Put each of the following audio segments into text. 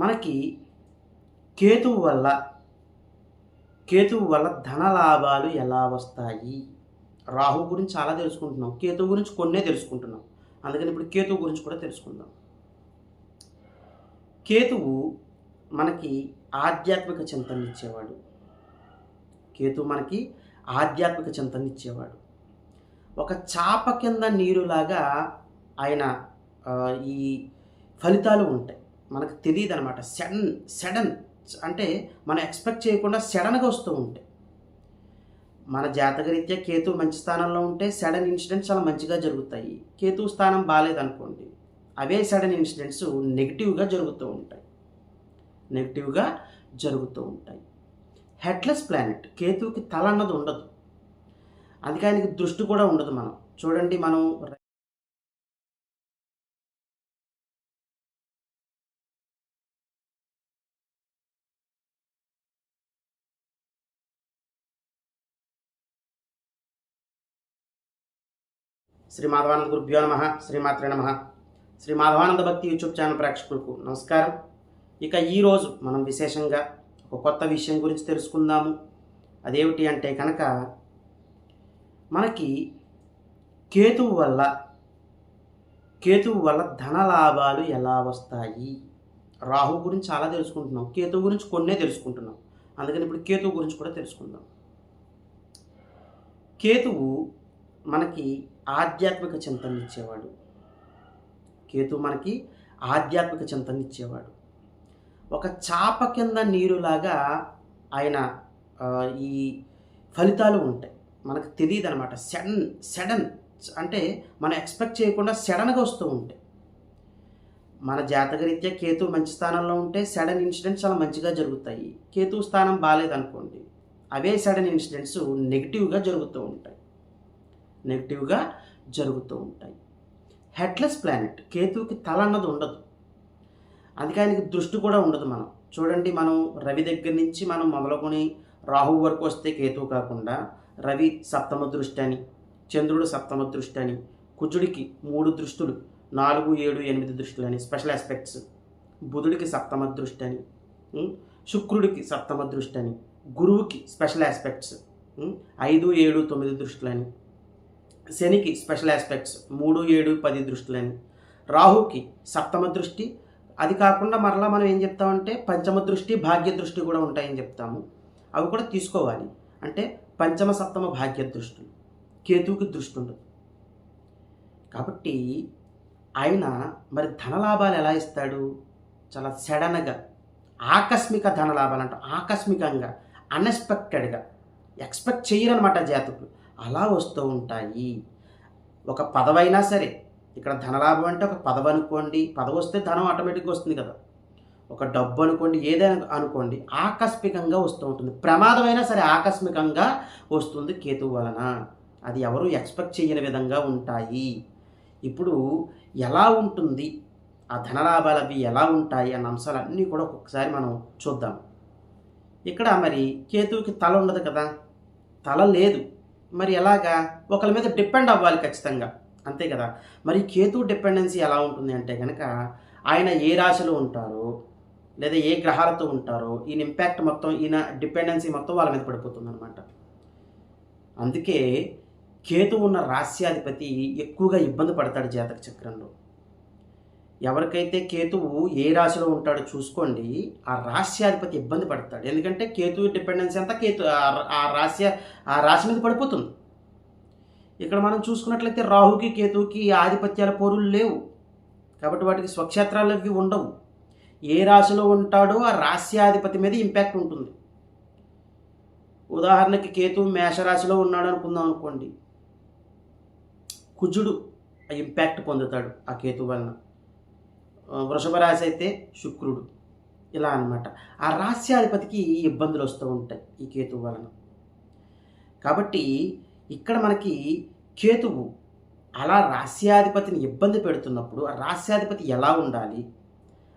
మనకి కేతువు వల్ల కేతువు వల్ల ధన లాభాలు ఎలా వస్తాయి? రాహు గురించి చాలా తెలుసుకుంటున్నాం. కేతువు గురించి కొన్నే తెలుసుకుంటున్నాం. అందుకని ఇప్పుడు కేతువు గురించి కూడా తెలుసుకుందాం. కేతువు మనకి ఆధ్యాత్మిక చింతన ఇచ్చేవాడు కేతువు మనకి ఆధ్యాత్మిక చింతన ఇచ్చేవాడు ఒక చాప కింద నీరులాగా ఆయన ఈ ఫలితాలు ఉంటాయి. మనకు తెలియదు అనమాట సడన్ సడన్ అంటే మనం ఎక్స్పెక్ట్ చేయకుండా సడన్గా వస్తూ ఉంటాయి మన జాతకరీత్యా కేతు మంచి స్థానంలో ఉంటే సడన్ ఇన్సిడెంట్స్ చాలా మంచిగా జరుగుతాయి. కేతు స్థానం బాగాలేదనుకోండి అవే సడన్ ఇన్సిడెంట్స్ నెగిటివ్గా జరుగుతూ ఉంటాయి. నెగిటివ్గా జరుగుతూ ఉంటాయి. హెడ్లెస్ ప్లానెట్ కేతువుకి తల అన్నది ఉండదు. అందుకే ఆయనకి దృష్టి కూడా ఉండదు మనం. చూడండి మనం శ్రీ మాధవానంద గురుభ్యో నమ శ్రీమాత్రే నమ. శ్రీ మాధవానంద భక్తి యూట్యూబ్ ఛానల్ ప్రేక్షకులకు నమస్కారం. ఇక ఈరోజు మనం విశేషంగా ఒక కొత్త విషయం గురించి తెలుసుకుందాము. అదేమిటి అంటే కనుక మనకి కేతువు వల్ల కేతువు వల్ల ధన లాభాలు ఎలా వస్తాయి? రాహు గురించి చాలా తెలుసుకుంటున్నాం. కేతువు గురించి కొన్నే తెలుసుకుంటున్నాం. అందుకని ఇప్పుడు కేతువు గురించి కూడా తెలుసుకుందాం. కేతువు మనకి ఆధ్యాత్మిక చింతన ఇచ్చేవాడు కేతు మనకి ఆధ్యాత్మిక చింతన ఇచ్చేవాడు ఒక చాప కింద నీరులాగా ఆయన ఈ ఫలితాలు ఉంటాయి. మనకు తెలియదు అనమాట సడన్ సడన్ అంటే మనం ఎక్స్పెక్ట్ చేయకుండా సడన్గా వస్తూ ఉంటాయి. మన జాతకరీత్యా కేతు మంచి స్థానంలో ఉంటే సడన్ ఇన్సిడెంట్స్ చాలా మంచిగా జరుగుతాయి. కేతు స్థానం బాగాలేదనుకోండి అవే సడన్ ఇన్సిడెంట్స్ నెగిటివ్గా జరుగుతూ ఉంటాయి. నెగిటివ్గా జరుగుతూ ఉంటాయి. హెడ్లెస్ ప్లానెట్ కేతువుకి తల అన్నది ఉండదు. అందుకే ఆయనకి దృష్టి కూడా ఉండదు మనం. చూడండి మనం రవి దగ్గర నుంచి మనం మొదలుకొని రాహు వరకు వస్తే కేతువు కాకుండా రవి సప్తమ దృష్టి అని చంద్రుడు సప్తమ దృష్టి అని కుజుడికి మూడు దృష్టులు నాలుగు ఏడు ఎనిమిది దృష్టులు అని స్పెషల్ ఆస్పెక్ట్స్. బుధుడికి సప్తమ దృష్టి అని శుక్రుడికి సప్తమ దృష్టి అని గురువుకి స్పెషల్ ఆస్పెక్ట్స్ ఐదు ఏడు తొమ్మిది దృష్టులని శనికి స్పెషల్ ఆస్పెక్ట్స్ మూడు ఏడు పది దృష్టులని. రాహుకి సప్తమ దృష్టి. అది కాకుండా మరలా మనం ఏం చెప్తామంటే పంచమ దృష్టి భాగ్య దృష్టి కూడా ఉంటాయని చెప్తాము. అవి కూడా తీసుకోవాలి. అంటే పంచమ సప్తమ భాగ్య దృష్టి. కేతువుకి దృష్టి ఉండదు. కాబట్టి ఆయన మరి ధనలాభాలు ఎలా ఇస్తాడు? చాలా సడన్గా ఆకస్మిక ధనలాభాలు అంట ఆకస్మికంగా అన్ఎక్స్పెక్టెడ్గా ఎక్స్పెక్ట్ చేయరనమాట జాతకులు. అలా వస్తూ ఉంటాయి. ఒక పదవైనా సరే ఇక్కడ ధనలాభం అంటే ఒక పదవి అనుకోండి పదవి వస్తే ధనం ఆటోమేటిక్గా వస్తుంది కదా. ఒక డబ్బు అనుకోండి ఏదైనా అనుకోండి ఆకస్మికంగా వస్తూ ఉంటుంది. ప్రమాదమైనా సరే ఆకస్మికంగా వస్తుంది కేతువు వలన. అది ఎవరు ఎక్స్పెక్ట్ చేయని విధంగా ఉంటాయి. ఇప్పుడు ఎలా ఉంటుంది? ఆ ధనలాభాలు అవి ఎలా ఉంటాయి? అన్న అంశాలన్నీ కూడా ఒక్కొక్కసారి మనం చూద్దాం. ఇక్కడ మరి కేతువుకి తల ఉండదు కదా. తల లేదు. మరి ఎలాగా? ఒకరి మీద డిపెండ్ అవ్వాలి ఖచ్చితంగా. అంతే కదా? మరి కేతు డిపెండెన్సీ ఎలా ఉంటుంది అంటే కనుక ఆయన ఏ రాశిలో ఉంటారో లేదా ఏ గ్రహాలతో ఉంటారో ఈయన ఇంపాక్ట్ మొత్తం ఈయన డిపెండెన్సీ మొత్తం వాళ్ళ మీద పడిపోతుంది అనమాట అందుకే కేతు ఉన్న రాస్యాధిపతి ఎక్కువగా ఇబ్బంది పడతాడు జాతక చక్రంలో. ఎవరికైతే కేతువు ఏ రాశిలో ఉంటాడో చూసుకోండి ఆ రాశ్యాధిపతి ఇబ్బంది పడతాడు. ఎందుకంటే కేతు డిపెండెన్సీ అంతా కేతు ఆ- రాశ్య ఆ రాశి మీద పడిపోతుంది. ఇక్కడ మనం చూసుకున్నట్లయితే రాహుకి కేతువుకి ఆధిపత్యాల పోరులు లేవు. కాబట్టి వాటికి స్వక్షేత్రాలు అవి ఉండవు. ఏ రాశిలో ఉంటాడో ఆ రాశ్యాధిపతి మీద ఇంపాక్ట్ ఉంటుంది. ఉదాహరణకి కేతువు మేషరాశిలో ఉన్నాడు అనుకుందాం అనుకోండి. కుజుడు ఆ ఇంపాక్ట్ పొందుతాడు ఆ కేతు వలన. వృషభ రాశి అయితే శుక్రుడు. ఇలా అన్నమాట. ఆ రాస్యాధిపతికి ఇబ్బందులు వస్తూ ఉంటాయి ఈ కేతువు వలన. కాబట్టి ఇక్కడ మనకి కేతువు అలా రాస్యాధిపతిని ఇబ్బంది పెడుతున్నప్పుడు ఆ రాస్యాధిపతి ఎలా ఉండాలి?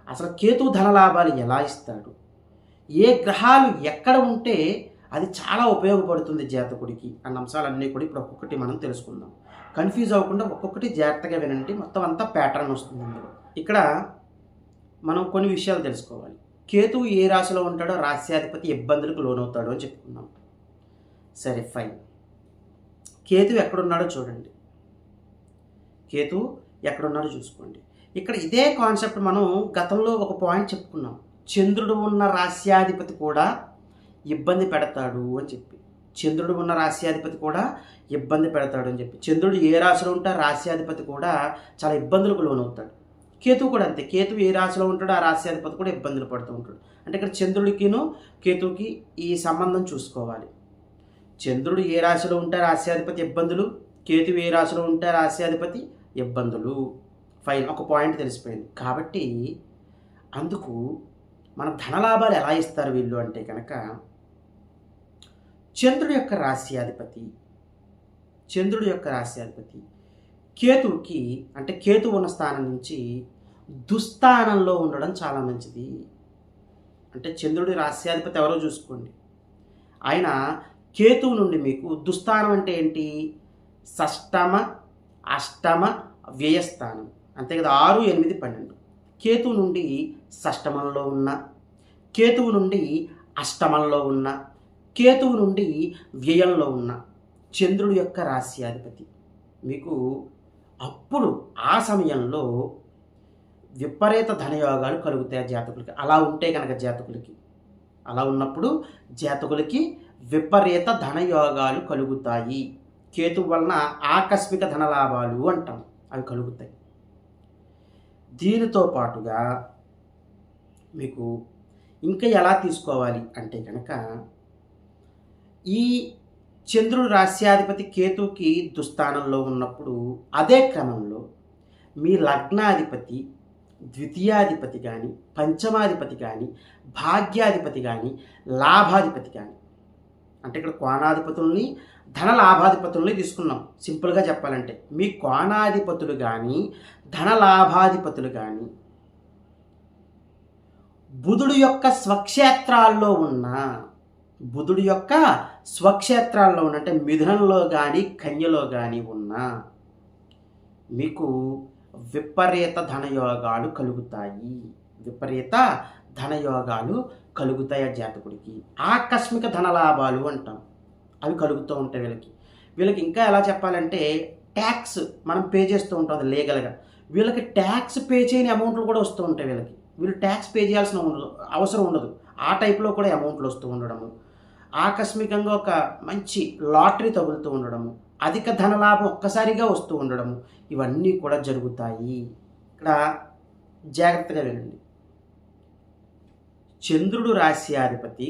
అసలు కేతువు ధనలాభాలు ఎలా ఇస్తాడు? ఏ గ్రహాలు ఎక్కడ ఉంటే అది చాలా ఉపయోగపడుతుంది జాతకుడికి అన్న అంశాలన్నీ కూడా ఇప్పుడు ఒక్కొక్కటి మనం తెలుసుకుందాం. కన్ఫ్యూజ్ అవ్వకుండా ఒక్కొక్కటి జాగ్రత్తగా వినండి. మొత్తం అంతా ప్యాటర్న్ వస్తుంది అందులో ఇక్కడ మనం కొన్ని విషయాలు తెలుసుకోవాలి. కేతువు ఏ రాశిలో ఉంటాడో రాశ్యాధిపతి ఇబ్బందులకు లోనవుతాడు అని చెప్పుకున్నాం సరే ఫైన్. కేతువు ఎక్కడున్నాడో చూడండి. కేతువు ఎక్కడున్నాడో చూసుకోండి. ఇక్కడ ఇదే కాన్సెప్ట్ మనం గతంలో ఒక పాయింట్ చెప్పుకున్నాం. చంద్రుడు ఉన్న రాశ్యాధిపతి కూడా ఇబ్బంది పెడతాడు అని చెప్పి. చంద్రుడు ఉన్న రాశ్యాధిపతి కూడా ఇబ్బంది పెడతాడు అని చెప్పి. చంద్రుడు ఏ రాశిలో ఉంటే రాశ్యాధిపతి కూడా చాలా ఇబ్బందులకు లోనవుతాడు. కేతువు కూడా అంతే. కేతువు ఏ రాశిలో ఉంటాడో ఆ రాశ్యాధిపతి కూడా ఇబ్బందులు పడుతూ ఉంటాడు. అంటే ఇక్కడ చంద్రుడికిను కేతువుకి ఈ సంబంధం చూసుకోవాలి. చంద్రుడు ఏ రాశిలో ఉంటే రాశ్యాధిపతి ఇబ్బందులు కేతువు ఏ రాశిలో ఉంటే రాశ్యాధిపతి ఇబ్బందులు. ఫైన్ ఒక పాయింట్ తెలిసిపోయింది. కాబట్టి అందుకు మన ధనలాభాలు ఎలా ఇస్తారు వీళ్ళు అంటే కనుక చంద్రుడి యొక్క రాశ్యాధిపతి చంద్రుడి యొక్క రాశ్యాధిపతి కేతువుకి అంటే కేతు ఉన్న స్థానం నుంచి దుస్థానంలో ఉండడం చాలా మంచిది. అంటే చంద్రుడి రాస్యాధిపతి ఎవరో చూసుకోండి. ఆయన కేతువు నుండి మీకు దుస్థానం అంటే ఏంటి? షష్టమ అష్టమ వ్యయస్థానం. అంతే కదా ఆరు ఎనిమిది పన్నెండు. కేతువు నుండి షష్టమంలో ఉన్న కేతువు నుండి అష్టమంలో ఉన్న కేతువు నుండి వ్యయంలో ఉన్న చంద్రుడి యొక్క రాశ్యాధిపతి మీకు అప్పుడు ఆ సమయంలో విపరీత ధనయోగాలు కలుగుతాయి ఆ జాతకులకి. అలా ఉంటే కనుక జాతకులకి. అలా ఉన్నప్పుడు జాతకులకి విపరీత ధనయోగాలు కలుగుతాయి. కేతు వలన ఆకస్మిక ధనలాభాలు అంటాం. అవి కలుగుతాయి. దీనితో పాటుగా మీకు ఇంకా ఎలా తీసుకోవాలి అంటే కనుక ఈ చంద్రుడు రాశ్యాధిపతి కేతుకి దుస్థానంలో ఉన్నప్పుడు అదే క్రమంలో మీ లగ్నాధిపతి ద్వితీయాధిపతి కానీ పంచమాధిపతి కానీ భాగ్యాధిపతి కానీ లాభాధిపతి కానీ అంటే ఇక్కడ కోణాధిపతుల్ని ధన లాభాధిపతుల్ని తీసుకున్నాం. సింపుల్గా చెప్పాలంటే. మీ కోణాధిపతులు కానీ ధన లాభాధిపతులు కానీ బుధుడు యొక్క స్వక్షేత్రాల్లో ఉన్న బుధుడు యొక్క స్వక్షేత్రాల్లో ఉన్న అంటే మిథునంలో కానీ కన్యలో కానీ ఉన్న మీకు విపరీత ధనయోగాలు కలుగుతాయి. విపరీత ధనయోగాలు కలుగుతాయి ఆ జాతకుడికి. ఆకస్మిక ధనలాభాలు అంటాం. అవి కలుగుతూ ఉంటాయి వీళ్ళకి. వీళ్ళకి ఇంకా ఎలా చెప్పాలంటే ట్యాక్స్ మనం పే చేస్తూ ఉంటాం అది లీగల్గా. వీళ్ళకి ట్యాక్స్ పే చేయని అమౌంట్లు కూడా వస్తూ ఉంటాయి వీళ్ళకి. వీళ్ళు ట్యాక్స్ పే చేయాల్సిన ఉండదు అవసరం ఉండదు. ఆ టైప్లో కూడా అమౌంట్లు వస్తూ ఉండడము. ఆకస్మికంగా ఒక మంచి లాటరీ తగులుతూ ఉండడము. అధిక ధనలాభం ఒక్కసారిగా వస్తూ ఉండడము ఇవన్నీ కూడా జరుగుతాయి. ఇక్కడ జాగ్రత్తగా వినండి. చంద్రుడు రాశ్యాధిపతి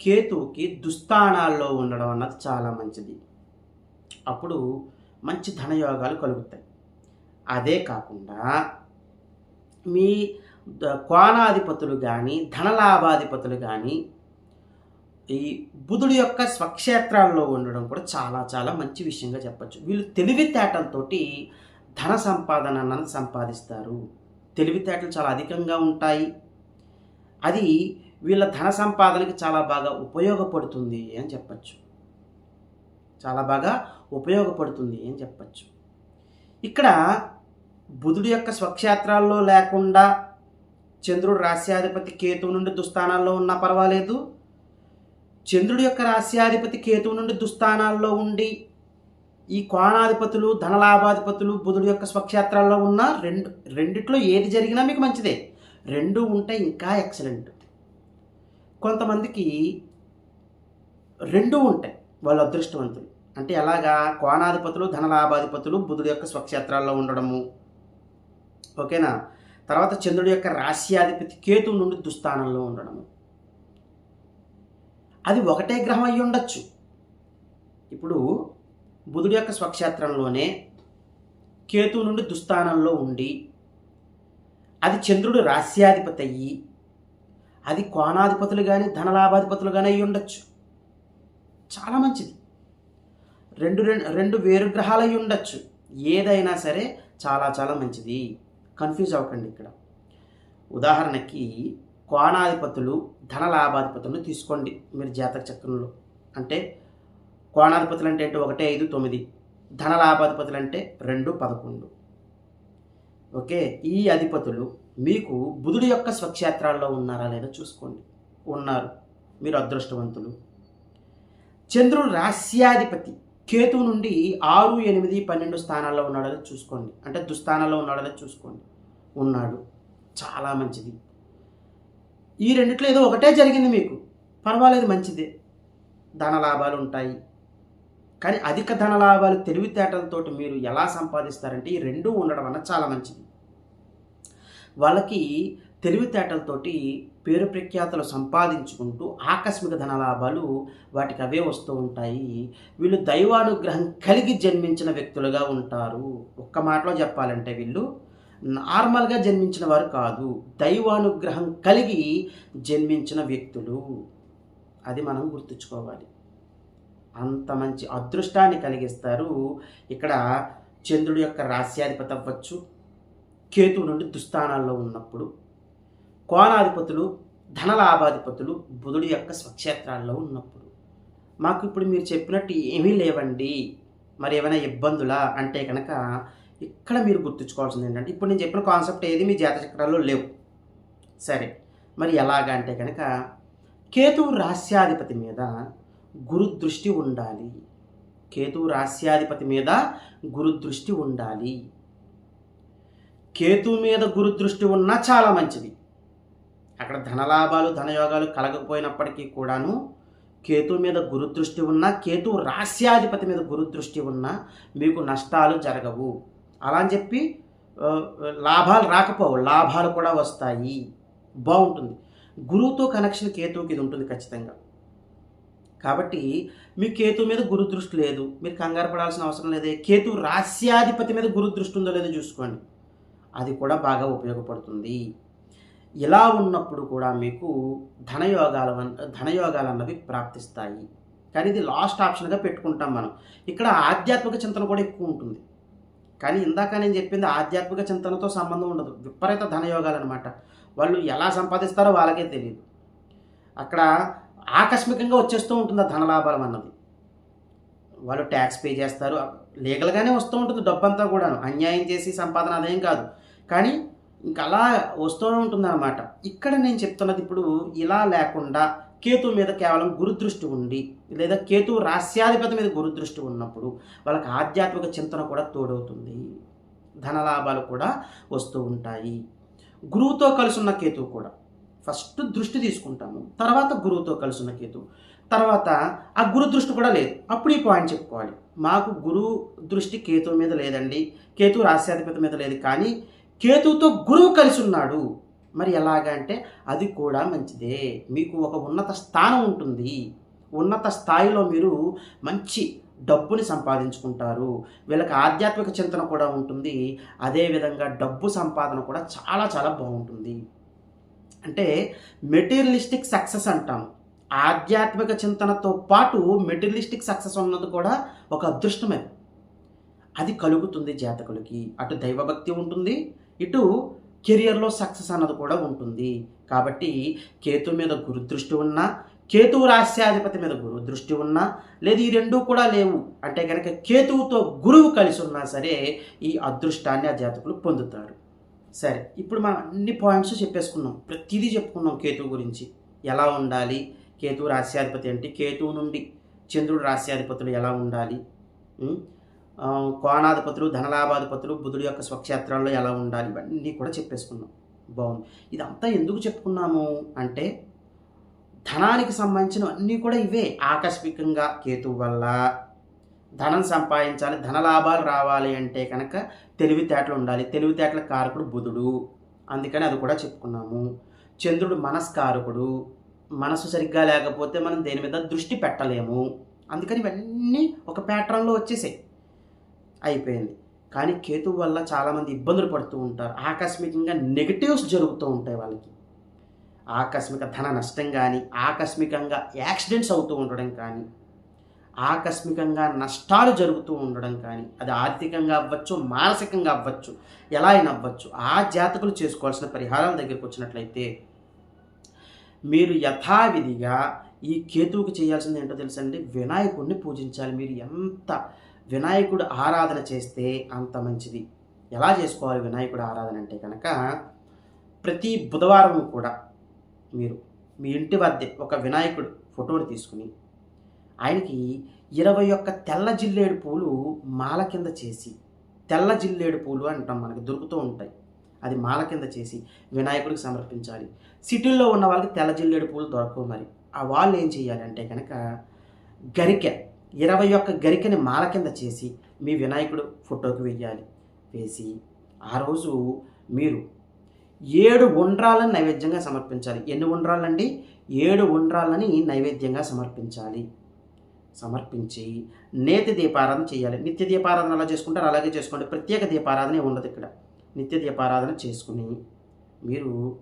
కేతువుకి దుస్థానాల్లో ఉండడం అన్నది చాలా మంచిది. అప్పుడు మంచి ధనయోగాలు కలుగుతాయి. అదే కాకుండా మీ కోణాధిపతులు కానీ ధనలాభాధిపతులు కానీ ఈ బుధుడు యొక్క స్వక్షేత్రాల్లో ఉండడం కూడా చాలా చాలా మంచి విషయంగా చెప్పచ్చు. వీళ్ళు తెలివితేటలతోటి ధన సంపాదన అన్నది సంపాదిస్తారు. తెలివితేటలు చాలా అధికంగా ఉంటాయి. అది వీళ్ళ ధన సంపాదనకి చాలా బాగా ఉపయోగపడుతుంది అని చెప్పచ్చు. చాలా బాగా ఉపయోగపడుతుంది అని చెప్పచ్చు. ఇక్కడ బుధుడు యొక్క స్వక్షేత్రాల్లో లేకుండా చంద్రుడు రాస్యాధిపతి కేతువు నుండి దుస్థానాల్లో ఉన్నా పర్వాలేదు. చంద్రుడి యొక్క రాశ్యాధిపతి కేతువు నుండి దుస్థానాల్లో ఉండి ఈ కోణాధిపతులు ధనలాభాధిపతులు బుధుడు యొక్క స్వక్షేత్రాల్లో ఉన్న రెండు రెండిట్లో ఏది జరిగినా మీకు మంచిదే. రెండు ఉంటే ఇంకా ఎక్సలెంట్ కొంతమందికి రెండు ఉంటాయి వాళ్ళు అదృష్టవంతులు. అంటే ఎలాగా? కోణాధిపతులు ధనలాభాధిపతులు బుధుడు యొక్క స్వక్షేత్రాల్లో ఉండడము. ఓకేనా? తర్వాత చంద్రుడి యొక్క రాశ్యాధిపతి కేతువు నుండి దుస్థానంలో ఉండడము. అది ఒకటే గ్రహం అయి ఉండొచ్చు. ఇప్పుడు బుధుడి యొక్క స్వక్షేత్రంలోనే కేతువు నుండి దుస్థానంలో ఉండి అది చంద్రుడు రాస్యాధిపతి అయ్యి అది కోణాధిపతులు కానీ ధనలాభాధిపతులు కానీ అయి ఉండొచ్చు. చాలా మంచిది. రెండు రెండు రెండు వేరు గ్రహాలు అయి ఉండొచ్చు. ఏదైనా సరే చాలా చాలా మంచిది. కన్ఫ్యూజ్ అవ్వకండి ఇక్కడ. ఉదాహరణకి కోణాధిపతులు ధన లాభాధిపతులను తీసుకోండి. మీరు జాతక చక్రంలో. అంటే కోణాధిపతులు అంటే ఏంటి ఒకటే ఐదు తొమ్మిది. ధన లాభాధిపతులు అంటే రెండు పదకొండు. ఓకే? ఈ అధిపతులు మీకు బుధుడి యొక్క స్వక్షేత్రాల్లో ఉన్నారా లేదా చూసుకోండి. ఉన్నారు. మీరు అదృష్టవంతులు. చంద్రుడు రాస్యాధిపతి కేతు నుండి ఆరు ఎనిమిది పన్నెండు స్థానాల్లో ఉన్నాడో చూసుకోండి. అంటే దుస్థానాల్లో ఉన్నాడో చూసుకోండి. ఉన్నాడు. చాలా మంచిది. ఈ రెండిట్లో ఏదో ఒకటే జరిగింది మీకు. పర్వాలేదు మంచిదే. ధన లాభాలు ఉంటాయి. కానీ అధిక ధన లాభాలు తెలివితేటలతోటి మీరు ఎలా సంపాదిస్తారంటే ఈ రెండూ ఉండడం వల్ల చాలా మంచిది. వాళ్ళకి తెలివితేటలతోటి పేరు ప్రఖ్యాతలు సంపాదించుకుంటూ ఆకస్మిక ధన లాభాలు వాటికి అవే వస్తూ ఉంటాయి. వీళ్ళు దైవానుగ్రహం కలిగి జన్మించిన వ్యక్తులుగా ఉంటారు. ఒక్క మాటలో చెప్పాలంటే వీళ్ళు నార్మల్గా జన్మించిన వారు కాదు. దైవానుగ్రహం కలిగి జన్మించిన వ్యక్తులు. అది మనం గుర్తుంచుకోవాలి. అంత మంచి అదృష్టాన్ని కలిగిస్తారు. ఇక్కడ చంద్రుడి యొక్క రాస్యాధిపతి అవ్వచ్చు. కేతువు నుండి దుస్థానాల్లో ఉన్నప్పుడు కోణాధిపతులు ధనలాభాధిపతులు బుధుడి యొక్క స్వక్షేత్రాల్లో ఉన్నప్పుడు. మాకు ఇప్పుడు మీరు చెప్పినట్టు ఏమీ లేవండి. మరి ఏమైనా ఇబ్బందులా? అంటే కనుక ఇక్కడ మీరు గుర్తుంచుకోవాల్సింది ఏంటంటే ఇప్పుడు నేను చెప్పిన కాన్సెప్ట్ ఏది మీ జాతచక్రాల్లో లేవు. సరే మరి ఎలాగ అంటే కనుక కేతువు రాస్యాధిపతి మీద గురు దృష్టి ఉండాలి. కేతువు రాస్యాధిపతి మీద గురు దృష్టి ఉండాలి. కేతు మీద గురు దృష్టి ఉన్నా చాలా మంచిది. అక్కడ ధనలాభాలు ధనయోగాలు కలగకపోయినప్పటికీ కూడాను కేతు మీద గురు దృష్టి ఉన్నా కేతు రాస్యాధిపతి మీద గురు దృష్టి ఉన్నా మీకు నష్టాలు జరగవు. అలా అని చెప్పి లాభాలు రాకపోవు లాభాలు కూడా వస్తాయి. బాగుంటుంది. గురువుతో కనెక్షన్ కేతువుకి ఇది ఉంటుంది ఖచ్చితంగా. కాబట్టి మీ కేతు మీద గురు దృష్టి లేదు మీరు కంగారు పడాల్సిన అవసరం లేదే. కేతు రాస్యాధిపతి మీద గురు దృష్టి ఉందో లేదో చూసుకోండి. అది కూడా బాగా ఉపయోగపడుతుంది. ఇలా ఉన్నప్పుడు కూడా మీకు ధనయోగాల వన్- ధనయోగాలు అన్నవి ప్రాప్తిస్తాయి. కానీ ఇది లాస్ట్ ఆప్షన్గా పెట్టుకుంటాం మనం. ఇక్కడ ఆధ్యాత్మిక చింతన కూడా ఎక్కువ ఉంటుంది. కానీ ఇందాక నేను చెప్పింది ఆధ్యాత్మిక చింతనతో సంబంధం ఉండదు. విపరీత ధనయోగాలు అనమాట వాళ్ళు ఎలా సంపాదిస్తారో వాళ్ళకే తెలియదు అక్కడ ఆకస్మికంగా వచ్చేస్తూ ఉంటుంది ఆ ధనలాభాలం అన్నది. వాళ్ళు ట్యాక్స్ పే చేస్తారు. లీగల్గానే వస్తూ ఉంటుంది డబ్బంతా కూడాను. అన్యాయం చేసి సంపాదన అదేం కాదు. కానీ ఇంకా అలా వస్తూనే ఉంటుందన్నమాట. ఇక్కడ నేను చెప్తున్నది ఇప్పుడు ఇలా లేకుండా కేతు మీద కేవలం గురుదృష్టి ఉండి లేదా కేతు రాస్యాధిపతి మీద గురుదృష్టి ఉన్నప్పుడు వాళ్ళకి ఆధ్యాత్మిక చింతన కూడా తోడవుతుంది. ధనలాభాలు కూడా వస్తూ ఉంటాయి. గురువుతో కలిసి ఉన్న కేతువు కూడా ఫస్ట్ దృష్టి తీసుకుంటాము తర్వాత గురువుతో కలిసి ఉన్న కేతువు. తర్వాత ఆ గురు దృష్టి కూడా లేదు. అప్పుడు ఈ పాయింట్ చెప్పుకోవాలి. మాకు గురువు దృష్టి కేతువు మీద లేదండి కేతు రాస్యాధిపతి మీద లేదు. కానీ కేతువుతో గురువు కలిసి ఉన్నాడు. మరి ఎలాగా అంటే అది కూడా మంచిదే. మీకు ఒక ఉన్నత స్థానం ఉంటుంది. ఉన్నత స్థాయిలో మీరు మంచి డబ్బుని సంపాదించుకుంటారు. వీళ్ళకి ఆధ్యాత్మిక చింతన కూడా ఉంటుంది. అదేవిధంగా డబ్బు సంపాదన కూడా చాలా చాలా బాగుంటుంది. అంటే మెటీరియలిస్టిక్ సక్సెస్ అంటాం. ఆధ్యాత్మిక చింతనతో పాటు మెటీరియలిస్టిక్ సక్సెస్ ఉన్నది కూడా ఒక అదృష్టమే. అది కలుగుతుంది జాతకులకి. అటు దైవభక్తి ఉంటుంది ఇటు కెరియర్లో సక్సెస్ అన్నది కూడా ఉంటుంది. కాబట్టి కేతు మీద గురుదృష్టి ఉన్నా కేతువు రాస్యాధిపతి మీద గురు దృష్టి ఉన్నా లేదు ఈ రెండూ కూడా లేవు అంటే కనుక కేతువుతో గురువు కలిసి ఉన్నా సరే ఈ అదృష్టాన్ని ఆ జాతకులు పొందుతారు. సరే ఇప్పుడు మనం అన్ని పాయింట్స్ చెప్పేసుకున్నాం. ప్రతిదీ చెప్పుకున్నాం కేతువు గురించి. ఎలా ఉండాలి? కేతువు రాస్యాధిపతి అంటే కేతువు నుండి చంద్రుడు రాస్యాధిపతులు ఎలా ఉండాలి? కోణాధిపతులు ధనలాభాధిపతులు బుధుడి యొక్క స్వక్షేత్రాల్లో ఎలా ఉండాలి ఇవన్నీ కూడా చెప్పేసుకున్నాం. బాగుంది. ఇదంతా ఎందుకు చెప్పుకున్నాము అంటే ధనానికి సంబంధించిన అన్నీ కూడా ఇవే. ఆకస్మికంగా కేతువు వల్ల ధనం సంపాదించాలి ధన లాభాలు రావాలి అంటే కనుక తెలివితేటలు ఉండాలి. తెలివితేటల కారకుడు బుధుడు. అందుకని అది కూడా చెప్పుకున్నాము. చంద్రుడు మనస్కారకుడు. మనసు సరిగ్గా లేకపోతే మనం దేని మీద దృష్టి పెట్టలేము. అందుకని ఇవన్నీ ఒక ప్యాటర్న్లో వచ్చేసాయి. అయిపోయింది. కానీ కేతువు వల్ల చాలామంది ఇబ్బందులు పడుతూ ఉంటారు. ఆకస్మికంగా నెగిటివ్స్ జరుగుతూ ఉంటాయి వాళ్ళకి. ఆకస్మిక ధన నష్టం కానీ ఆకస్మికంగా యాక్సిడెంట్స్ అవుతూ ఉండడం కానీ ఆకస్మికంగా నష్టాలు జరుగుతూ ఉండడం కానీ అది ఆర్థికంగా అవ్వచ్చు మానసికంగా అవ్వచ్చు ఎలా అయినా అవ్వచ్చు ఆ జాతకులు చేసుకోవాల్సిన పరిహారాల దగ్గరికి వచ్చినట్లయితే మీరు యథావిధిగా ఈ కేతువుకి చేయాల్సింది ఏంటో తెలుసండి? వినాయకుడిని పూజించాలి. మీరు ఎంత వినాయకుడు ఆరాధన చేస్తే అంత మంచిది. ఎలా చేసుకోవాలి వినాయకుడు ఆరాధన అంటే కనుక ప్రతి బుధవారం కూడా మీరు మీ ఇంటి వద్దే ఒక వినాయకుడు ఫోటోని తీసుకుని ఆయనకి ఇరవై ఒక్క తెల్ల జిల్లేడు పూలు మాల కింద చేసి తెల్ల జిల్లేడు పూలు అంటాం మనకి దొరుకుతూ ఉంటాయి. అది మాల కింద చేసి వినాయకుడికి సమర్పించాలి. సిటీల్లో ఉన్న వాళ్ళకి తెల్ల జిల్లేడు పూలు దొరకవు మరి. ఆ వాళ్ళు ఏం చేయాలి అంటే కనుక గరికె ఇరవై ఒక్క గరికని మాల కింద చేసి మీ వినాయకుడు ఫోటోకి వెయ్యాలి. వేసి ఆ రోజు మీరు ఏడు ఉండ్రాలను నైవేద్యంగా సమర్పించాలి. ఎన్ని ఉండ్రాలండి ఏడు ఉండ్రాలని నైవేద్యంగా సమర్పించాలి. సమర్పించి నేతి దీపారాధన చేయాలి. నిత్య దీపారాధన ఎలా చేసుకుంటారు అలాగే చేసుకోండి. ప్రత్యేక దీపారాధన ఉండదు ఇక్కడ. నిత్య దీపారాధన చేసుకుని మీరు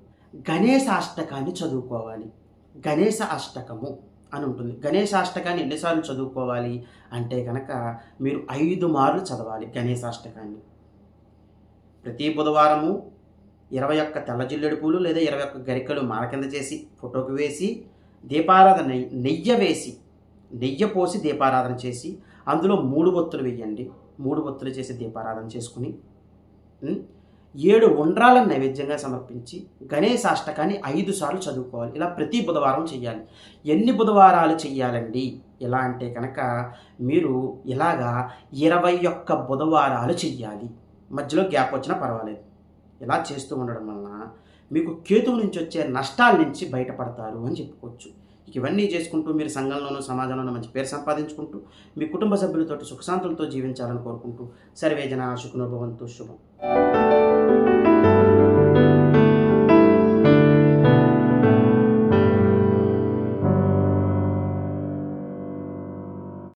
గణేశాష్టకాన్ని చదువుకోవాలి. గణేశ అష్టకము అని ఉంటుంది. గణేశాష్టకాన్ని ఎన్నిసార్లు చదువుకోవాలి అంటే కనుక మీరు ఐదు మార్లు చదవాలి గణేశాష్టకాన్ని ప్రతి బుధవారము ఇరవై ఒక్క తెల్ల జిల్లెడు పూలు లేదా ఇరవై ఒక్క గరికలు మాల కింద చేసి ఫోటోకి వేసి దీపారాధన నెయ్యి వేసి నెయ్యి పోసి దీపారాధన చేసి అందులో మూడు ఒత్తులు వేయండి. మూడు ఒత్తులు చేసి దీపారాధన చేసుకుని ఏడు ఉండ్రాలను నైవేద్యంగా సమర్పించి గణేశాష్టకాన్ని ఐదు సార్లు చదువుకోవాలి. ఇలా ప్రతి బుధవారం చెయ్యాలి. ఎన్ని బుధవారాలు చెయ్యాలండి? ఎలా అంటే కనుక మీరు ఇలాగా ఇరవై ఒక్క బుధవారాలు చెయ్యాలి. మధ్యలో గ్యాప్ వచ్చినా పర్వాలేదు. ఇలా చేస్తూ ఉండడం వలన మీకు కేతువు నుంచి వచ్చే నష్టాల నుంచి బయటపడతారు అని చెప్పుకోవచ్చు. ఇవన్నీ చేసుకుంటూ మీరు సంఘంలోనూ సమాజంలోనూ మంచి పేరు సంపాదించుకుంటూ మీ కుటుంబ సభ్యులతో సుఖశాంతులతో జీవించాలని కోరుకుంటూ సర్వేజన సుఖనోభవంతు శుభం.